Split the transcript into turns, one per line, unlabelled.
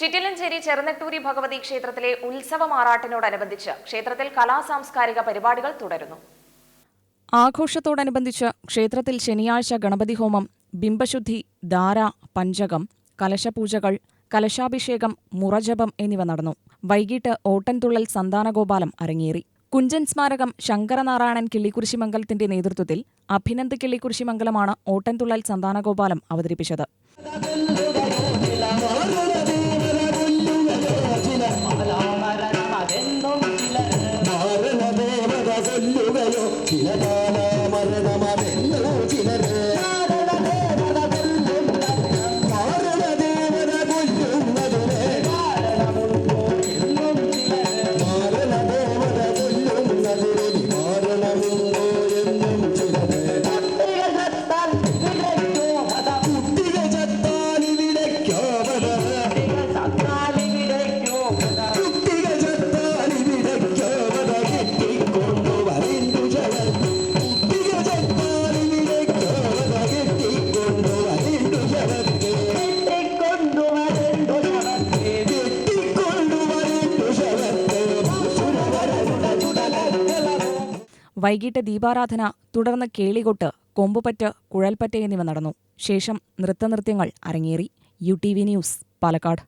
ചിറ്റിലഞ്ചേരി ചെറുനെട്ടൂരി ഭഗവതി ക്ഷേത്രത്തിലെ ഉത്സവമാറാട്ടിനോടനുബന്ധിച്ച് ക്ഷേത്രത്തിൽ കലാ സാംസ്കാരിക പരിപാടികൾ തുടരുന്നു. ആഘോഷത്തോടനുബന്ധിച്ച് ക്ഷേത്രത്തിൽ ശനിയാഴ്ച ഗണപതി ഹോമം ബിംബശുദ്ധി ധാര പഞ്ചകം കലശപൂജകൾ കലശാഭിഷേകം മുറജപം എന്നിവ നടന്നു. വൈകിട്ട് ഓട്ടൻതുള്ളൽ സന്താനഗോപാലം അരങ്ങേറി. കുഞ്ചൻ സ്മാരകം ശങ്കരനാരായണൻ കിള്ളിക്കുരിശിമംഗലത്തിന്റെ നേതൃത്വത്തിൽ അഭിനന്ദ് കിള്ളിക്കുരിശിമംഗലമാണ് ഓട്ടൻതുള്ളൽ സന്താനഗോപാലം അവതരിപ്പിച്ചത്.
لنا.
വൈകിട്ട് ദീപാരാധന തുടർന്ന് കേളികൊട്ട് കൊമ്പുപറ്റ് കുഴൽപ്പറ്റ് എന്നിവ നടന്നു. ശേഷം നൃത്തനൃത്യങ്ങൾ അരങ്ങേറി. U T V news Palakkad.